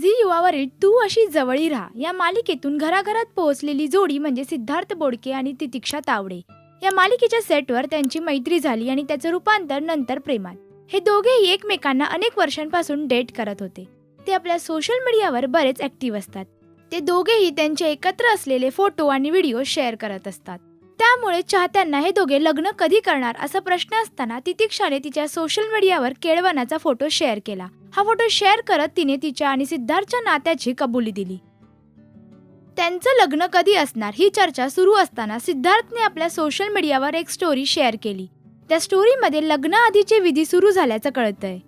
Zee युवावरील तू अशी जवळी राहा. या मालिकेतून घराघरात पोहोचलेली जोडी म्हणजे सिद्धार्थ बोडके आणि तितिक्षा तावडे. या मालिकेच्या सेटवर त्यांची मैत्री झाली आणि त्याचं रूपांतर नंतर प्रेमात. हे दोघेही एकमेकांना अनेक वर्षांपासून डेट करत होते. ते आपल्या सोशल मीडियावर बरेच ऍक्टिव्ह असतात. ते दोघेही त्यांचे एकत्र असलेले फोटो आणि व्हिडिओ शेअर करत असतात. त्यामुळे चाहत्यांना हे दोघे लग्न कधी करणार असा प्रश्न असताना तितिक्षाने तिच्या सोशल मीडियावर केळवणाचा फोटो शेअर केला. हा फोटो शेअर करत तिने तिच्या आणि सिद्धार्थच्या नात्याची कबुली दिली. त्यांचं लग्न कधी असणार ही चर्चा सुरू असताना सिद्धार्थने आपल्या सोशल मीडियावर एक स्टोरी शेअर केली. त्या स्टोरीमध्ये लग्नाआधीचे विधी सुरू झाल्याचं कळतंय.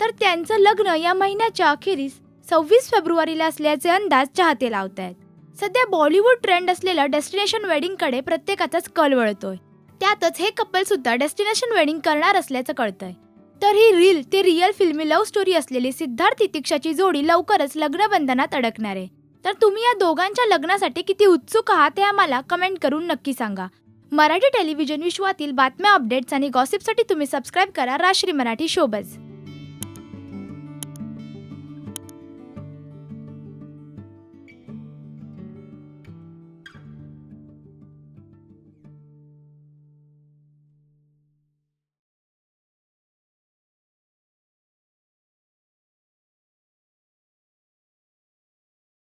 तर त्यांचं लग्न या महिन्याच्या अखेरीस सव्वीस फेब्रुवारीला असल्याचे अंदाज चाहते लावत आहेत सध्या बॉलिवूड ट्रेंड असलेलं डेस्टिनेशन वेडिंगकडे प्रत्येकाचाच कल वळतोय. त्यातच हे कपल सुद्धा डेस्टिनेशन वेडिंग करणार असल्याचं कळतंय. तर ही रील ते रिअल फिल्मी लव्ह स्टोरी असलेली सिद्धार्थ तितिक्षाची जोडी लवकरच लग्नबंधनात अडकणार आहे. तर तुम्ही या दोघांच्या लग्नासाठी किती उत्सुक आहात हे आम्हाला कमेंट करून नक्की सांगा. मराठी टेलिव्हिजन विश्वातील बातम्या अपडेट्स आणि गॉसिपसाठी तुम्ही सबस्क्राईब करा राश्री मराठी शोबज